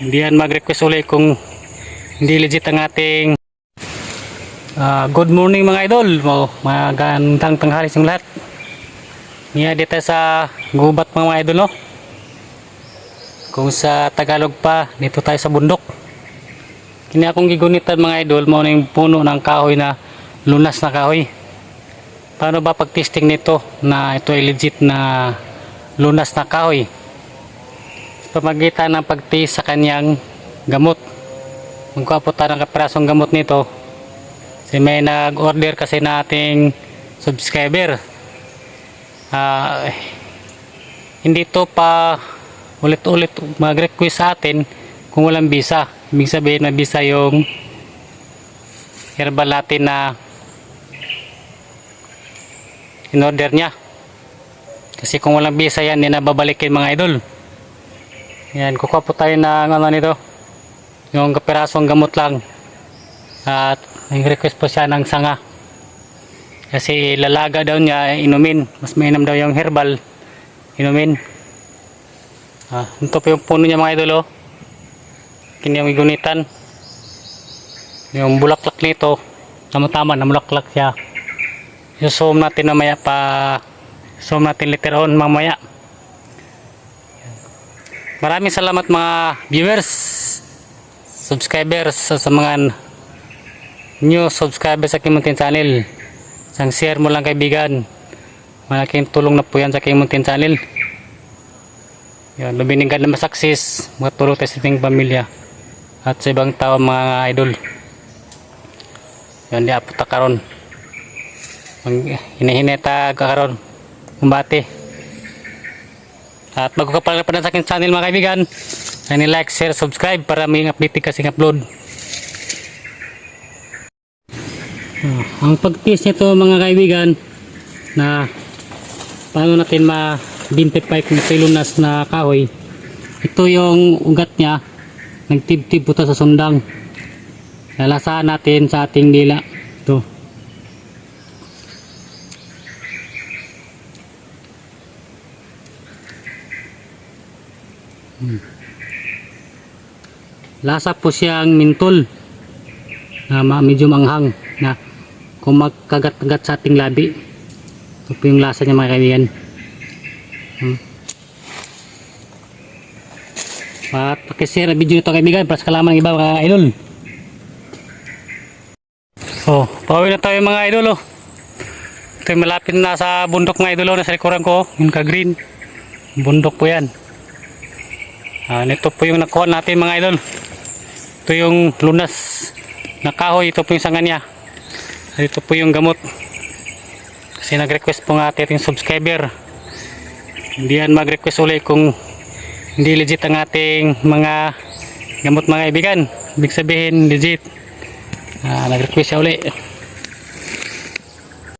hindi yan mag-request ulit kung hindi legit ang ating ah, good morning mga idol. Oh, magandang tanghali sa lahat. Niya dito sa gubat mga idol no? Kung sa Tagalog pa dito tayo sa bundok. Kini akong gigunitan mga idol mo na puno ng kahoy na lunas na kahoy. Paano ba pag-testing nito na ito ay legit na lunas na kahoy pamagitan ng pag-taste sa kanyang gamot. Magkuha po tayo ng kaprasong gamot nito. Kasi may nag-order kasi na ating subscriber. Ah, hindi to pa ulit-ulit mag-request sa atin kung walang visa. Ibig sabihin na visa yung herbal natin na in-order niya. Kasi kung walang visa yan hindi na babalikin mga idol yan kukuha po tayo ng ano nito yung kapirasong gamot lang. At may request po siya ng sanga. Kasi lalaga daw niya inumin. Mas mainam daw yung herbal inumin. Ah, ito po yung puno niya mga idol oh. kini yung igunitan. Yung bulaklak nito tama-tama na bulaklak siya i-zoom natin mamaya pa zoom natin later on mamaya maraming salamat mga viewers subscribers sa, sa mga new subscribers sa muntin channel. Isang share mo lang kaibigan. Malaking tulong na po yan sa muntin channel. Yan, luminigan na masaksis matulong tayo sa ating pamilya at sa ibang tao mga idol. Yan di apo ta karon hinihineta karon kumbate at bago ka pala pa sa aking channel mga kaibigan. Ay like, share, subscribe para may update kasing upload. Ah, ang pag-test nito mga kaibigan na paano natin ma-identify kung ito yung lunas na kahoy. Ito yung ugat niya. Nagtibtib po sa sundang. Lalasahan natin sa ating dila ito Hmm. lasa po siyang mintol na medyo manghang na kung magkagat-kagat sa ating labi. Ito po yung lasa niya mga kaibigan. Hmm. at pakishare ang video nito kaibigan para sa kalaman ng iba mga idol. Oh pauwi na tayo mga idol oh. Ito yung malapit na sa bundok mga idol oh, nasa likuran ko yung ka green bundok po yan ah, ito po yung nakuha natin mga idol. Ito yung lunas na kahoy ito po yung sanga niya. Ito po yung gamot. Kasi nag request po nga ating subscriber. Hindi yan mag request ulit kung hindi legit ang ating mga gamot mga kaibigan. Ibig sabihin legit. Ah, nag request siya ulit